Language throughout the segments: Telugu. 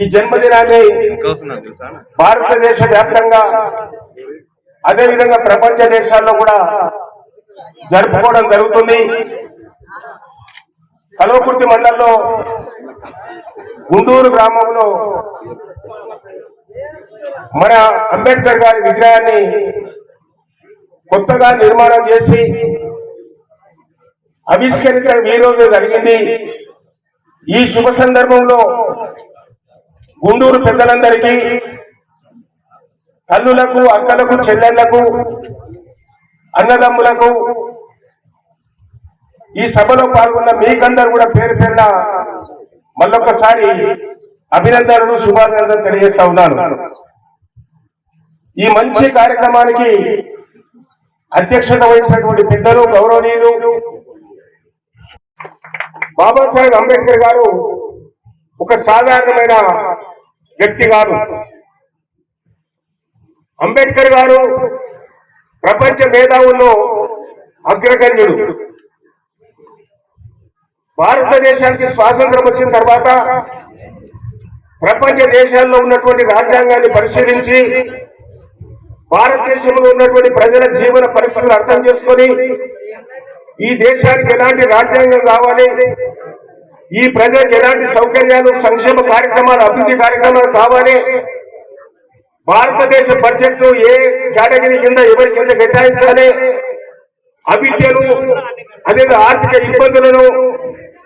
ఈ జన్మదినాన్ని భారతదేశ వ్యాప్తంగా అదేవిధంగా ప్రపంచ దేశాల్లో కూడా జరుపుకోవడం జరుగుతుంది. కల్వకుర్తి మండలంలో గుండూరు గ్రామంలో మన అంబేద్కర్ గారి విగ్రహాన్ని కొత్తగా నిర్మాణం చేసి ఆవిష్కరించడం ఈ రోజు జరిగింది. ఈ శుభ సందర్భంలో గుండూరు పెద్దలందరికీ తల్లులకు అక్కలకు చెల్లెళ్ళకు అన్నదమ్ములకు ఈ సభలో పాల్గొన్న మీకందరూ కూడా పేరు పేరున మళ్ళొక్కసారి అభినందనలు శుభాభినందనలు తెలియజేస్తా ఉన్నాను. ఈ మంచి కార్యక్రమానికి అధ్యక్షత వహించినటువంటి పెద్దలు గౌరవనీయులు బాబాసాహెబ్ అంబేద్కర్ గారు ఒక సాధారణమైన వ్యక్తి గారు. అంబేద్కర్ గారు ప్రపంచ మేధావుల్లో అగ్రగణ్యుడు. భారతదేశానికి స్వాతంత్రం వచ్చిన తర్వాత ప్రపంచ దేశాల్లో ఉన్నటువంటి రాజ్యాంగాన్ని పరిశీలించి భారతదేశంలో ఉన్నటువంటి ప్రజల జీవన పరిస్థితులు అర్థం చేసుకొని ఈ దేశానికి ఎలాంటి రాజ్యాంగం కావాలి ఈ ప్రజలకు ఎలాంటి సౌకర్యాలు సంక్షేమ కార్యక్రమాలు అభివృద్ధి కార్యక్రమాలు కావాలి? భారతదేశ బడ్జెట్ ఏ కేటగిరీ కింద ఎవరి కింద కేటాయించాలి? అవిద్యను అదే ఆర్థిక ఇబ్బందులను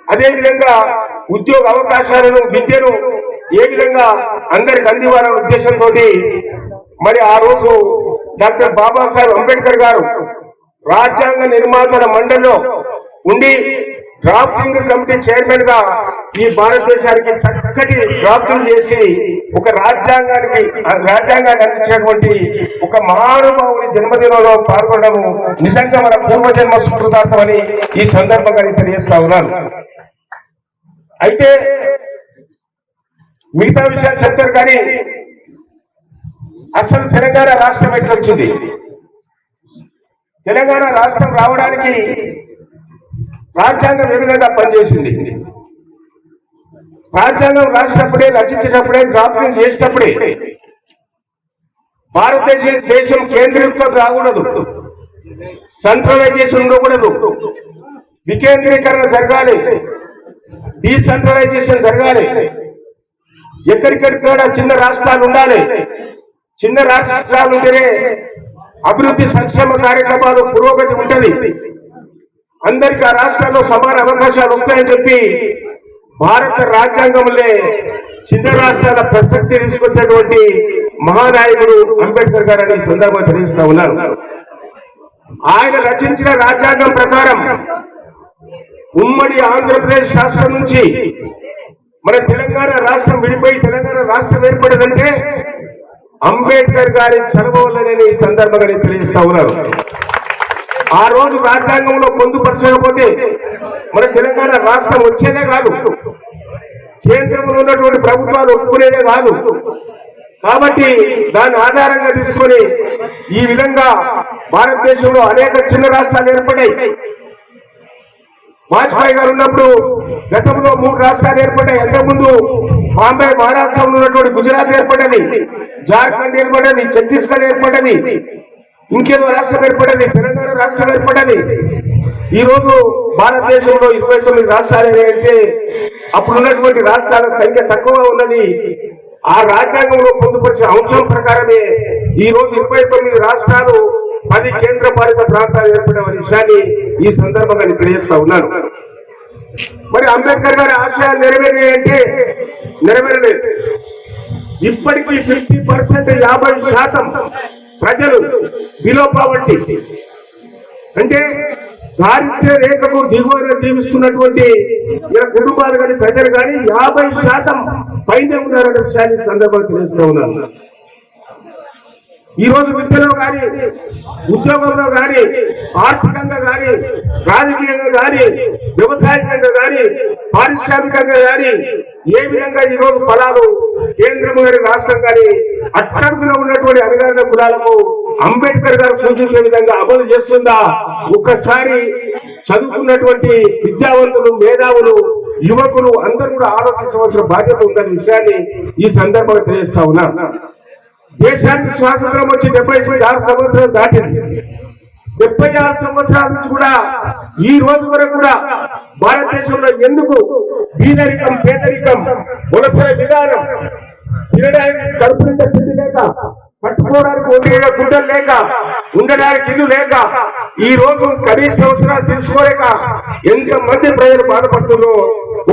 అదే విధంగా ఉద్యోగ అవకాశాలను విద్యను ఏ విధంగా అందరికి అందివ్వాలనే ఉద్దేశంతో మరి ఆ రోజు డాక్టర్ బాబాసాహెబ్ అంబేద్కర్ గారు రాజ్యాంగ నిర్మాతల మండలిలో ఉండి డ్రాఫ్టింగ్ కమిటీ చైర్మన్గా ఈ భారతదేశానికి చక్కటి డ్రాఫ్టింగ్ చేసి ఒక రాజ్యాంగానికి ఆ రాజ్యాంగాన్ని అందించినటువంటి ఒక మహానుభావుని జన్మదినంలో పాల్గొనడము నిజంగా మన పూర్వజన్మ సుకృతార్థం అని ఈ సందర్భంగా నేను తెలియజేస్తా ఉన్నాను. అయితే మిగతా విషయాలు చెప్తారు కానీ అసలు తెలంగాణ రాష్ట్రం ఎట్లొచ్చింది? తెలంగాణ రాష్ట్రం రావడానికి రాజ్యాంగం ఏ విధంగా పనిచేసింది? రాజ్యాంగం రాసినప్పుడే రచించినప్పుడే డ్రాఫ్టింగ్ చేసినప్పుడే భారతదేశ దేశం కేంద్రీకృతం కాకూడదు. సెంట్రలైజేషన్ ఉండకూడదు. వికేంద్రీకరణ జరగాలి. డీసెంట్రలైజేషన్ జరగాలి. ఎక్కడికెక్కడ చిన్న రాష్ట్రాలు ఉండాలి. చిన్న రాష్ట్రాలు ఉంటేనే అభివృద్ధి సంక్షేమ కార్యక్రమాలు పురోగతి ఉంటుంది. అందరికి ఆ రాష్ట్రాల్లో సమాన అవకాశాలు వస్తాయని చెప్పి భారత రాజ్యాంగంలో చిన్న రాష్ట్రాల ప్రసక్తి తీసుకొచ్చినటువంటి మహానాయకుడు అంబేద్కర్ గారు అని సందర్భంగా తెలియజేస్తా ఉన్నారు ఆయన రచించిన రాజ్యాంగం ప్రకారం ఉమ్మడి ఆంధ్రప్రదేశ్ రాష్ట్రం నుంచి మన తెలంగాణ రాష్ట్రం విడిపోయి తెలంగాణ రాష్ట్రం ఏర్పడిందంటే అంబేద్కర్ గారి చదవ వల్లనే ఈ సందర్భంగా తెలియజేస్తా ఉన్నారు ఆ రోజు రాజ్యాంగంలో పొందుపరచకపోతే మన తెలంగాణ రాష్ట్రం వచ్చేదే కాదు. కేంద్రంలో ఉన్నటువంటి ప్రభుత్వాలు ఒప్పుకునేదే కాదు. కాబట్టి దాని ఆధారంగా తీసుకొని ఈ విధంగా భారతదేశంలో అనేక చిన్న రాష్ట్రాలు ఏర్పడ్డాయి. వాజ్పేయి గారు ఉన్నప్పుడు గతంలో మూడు రాష్ట్రాలు ఏర్పడ్డాయి. అంతకుముందు బాంబే మహారాష్ట్రంలో ఉన్నటువంటి గుజరాత్ ఏర్పడ్డది. జార్ఖండ్ ఏర్పడ్డది. ఛత్తీస్గఢ్ ఏర్పడ్డది. ఇంకేదో రాష్ట్రం ఏర్పడేది తెలంగాణ రాష్ట్రం ఏర్పడేది. ఈ రోజు భారతదేశంలో ఇరవై తొమ్మిది రాష్ట్రాలు అంటే అప్పుడున్నటువంటి రాష్ట్రాల సంఖ్య తక్కువ ఉన్నది ఆ రాజ్యాంగంలో పొందుపరిచిన అంశం ప్రకారమే ఈ రోజు ఇరవై తొమ్మిది రాష్ట్రాలు పది కేంద్ర పాలిత ప్రాంతాలు ఏర్పడే విషయాన్ని ఈ సందర్భంగా నేను తెలియజేస్తా ఉన్నాను. మరి అంబేద్కర్ గారి ఆశయాలు నెరవేరాయంటే నెరవేరలేదు. ఇప్పటికీ ఫిఫ్టీ పర్సెంట్ యాభై శాతం ప్రజలు బిలో పావర్టీ అంటే దారిద్ర్య రేఖకు దిగువన జీవిస్తున్నటువంటి ఇలా కుటుంబాలు కానీ ప్రజలు కానీ యాభై శాతం పైన ఉన్నారనే విషయాన్ని సందర్భంగా తెలుస్తూ ఉన్నాను. ఈ రోజు విద్యలో కానీ ఉద్యోగంలో కానీ ఆర్థికంగా కానీ రాజకీయంగా కానీ వ్యవసాయకంగా కానీ పారిశ్రామికంగా కానీ ఏ విధంగా ఈ రోజు ఫలాలు కేంద్రం గారి రాష్ట్రం కానీ అట్టడుగులో ఉన్నటువంటి అధికారుల కులాలకు అంబేద్కర్ గారు సూచించే విధంగా అమలు చేస్తుందా? ఒక్కసారి చదువుకున్నటువంటి విద్యావంతులు మేధావులు యువకులు అందరూ కూడా ఆలోచించవలసిన బాధ్యత ఉందనే విషయాన్ని ఈ సందర్భంగా తెలియజేస్తా ఉన్నా. దేశానికి స్వాతంత్రం వచ్చి డెబ్బై ఆరు సంవత్సరాలు దాటింది. డెబ్బై ఆరు సంవత్సరాల నుంచి కూడా ఈ రోజు వరకు కూడా భారతదేశంలో ఎందుకు బీదరికం పేదరికం వలస విధానం తినడానికి కడుపు నిండా తిండి లేక కట్టుకోవడానికి ఒంటి గుడ్డలు లేక ఉండడానికి ఇల్లు లేక ఈ రోజు కనీస అవసరాలు తెలుసుకోలేక ఎంత మంది ప్రజలు బాధపడుతున్నారో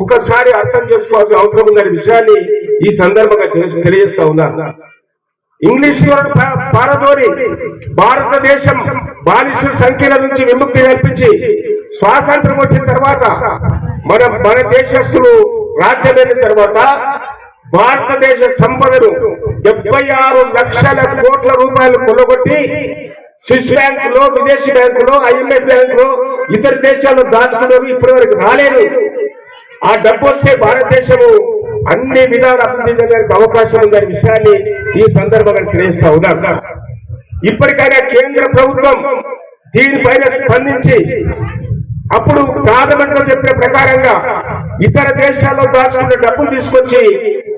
ఒక్కసారి అర్థం చేసుకోవాల్సిన అవసరం ఉందనే విషయాన్ని ఈ సందర్భంగా తెలియజేస్తా ఉన్నాను. ఇంగ్లీష్ పారదోని భారతదేశం బానిస సంఖ్యల నుంచి విముక్తి కల్పించి స్వాతంత్రం వచ్చిన తర్వాత మన మన దేశస్తులు రాజ్యమైన తర్వాత భారతదేశ సంపదను డెబ్బై ఆరు లక్షల కోట్ల రూపాయలు కొల్లగొట్టి స్విస్ బ్యాంకులో విదేశీ బ్యాంకులో ఐఎంఎఫ్ బ్యాంకులో ఇతర దేశాల్లో దాచుకున్నవి ఇప్పటి వరకు రాలేదు. ఆ డబ్బు వస్తే భారతదేశము అన్ని విధాల అభివృద్ధి చెందడానికి అవకాశం ఉందనే విషయాన్ని ఈ సందర్భంగా తెలియజేస్తా ఉన్నారు ఇప్పటికైనా కేంద్ర ప్రభుత్వం దీనిపైన స్పందించి అప్పుడు ప్రాథమికంగా చెప్పిన ప్రకారంగా ఇతర దేశాల్లో దాచుకున్న డబ్బులు తీసుకొచ్చి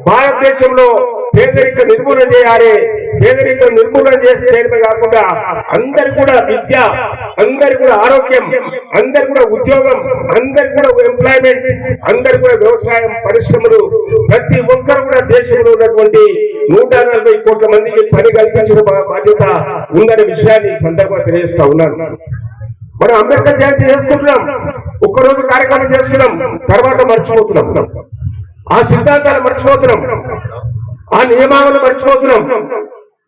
భారతదేశంలో పేదరిక నిర్మూలన చేయాలి. పేదరికం నిర్మూలన చేసి చేయడమే కాకుండా అందరు కూడా విద్య అందరు కూడా ఆరోగ్యం అందరు కూడా ఉద్యోగం అందరు కూడా ఎంప్లాయ్మెంట్ అందరు కూడా వ్యవసాయం పరిశ్రమలు ప్రతి ఒక్కరు కూడా దేశంలో ఉన్నటువంటి నూట నలభై కోట్ల మందికి పని కల్పించిన బాధ్యత ఉందనే విషయాన్ని ఈ సందర్భంగా తెలియజేస్తా ఉన్నాను. మనం అంబేద్కర్ జయంతి చేసుకుంటున్నాం. ఒక్కరోజు కార్యక్రమం చేస్తున్నాం. తర్వాత మర్చిపోతున్నాం. ఆ సిద్ధాంతాలు మర్చిపోతున్నాం. ఆ నియమాలను మర్చిపోతున్నాం.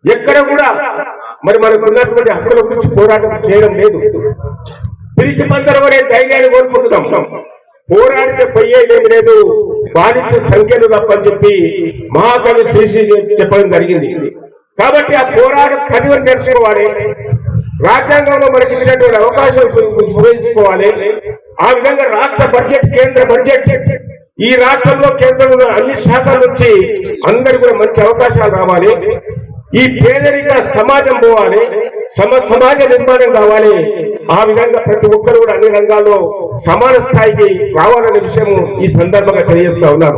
ఎక్కడ కూడా మరి మనకు ఉన్నటువంటి హక్కుల గురించి పోరాటం చేయడం లేదు. తిరిగి మందరం అనే ధైర్యాన్ని కోల్పోతున్నాం. పోరాడితే పోయేదేమి లేదు. బానిస సంఖ్యలు తప్పని చెప్పి మహాకవి శ్రీశ్రీ చెప్పడం జరిగింది. కాబట్టి ఆ పోరాట పదివని తెలుసుకోవాలి. రాజ్యాంగంలో మనకి ఇచ్చినటువంటి అవకాశం ఉపయోగించుకోవాలి. ఆ విధంగా రాష్ట్ర బడ్జెట్ కేంద్ర బడ్జెట్ ఈ రాష్ట్రంలో కేంద్రంలో అన్ని శాఖల నుంచి అందరు కూడా మంచి అవకాశాలు రావాలి. ఈ పేదరిక సమాజం పోవాలి సమ సమాజ నిర్మాణం కావాలి. ఆ విధంగా ప్రతి ఒక్కరు కూడా అన్ని రంగాల్లో సమాన స్థాయికి రావాలనే విషయం ఈ సందర్భంగా తెలియజేస్తా ఉన్నారు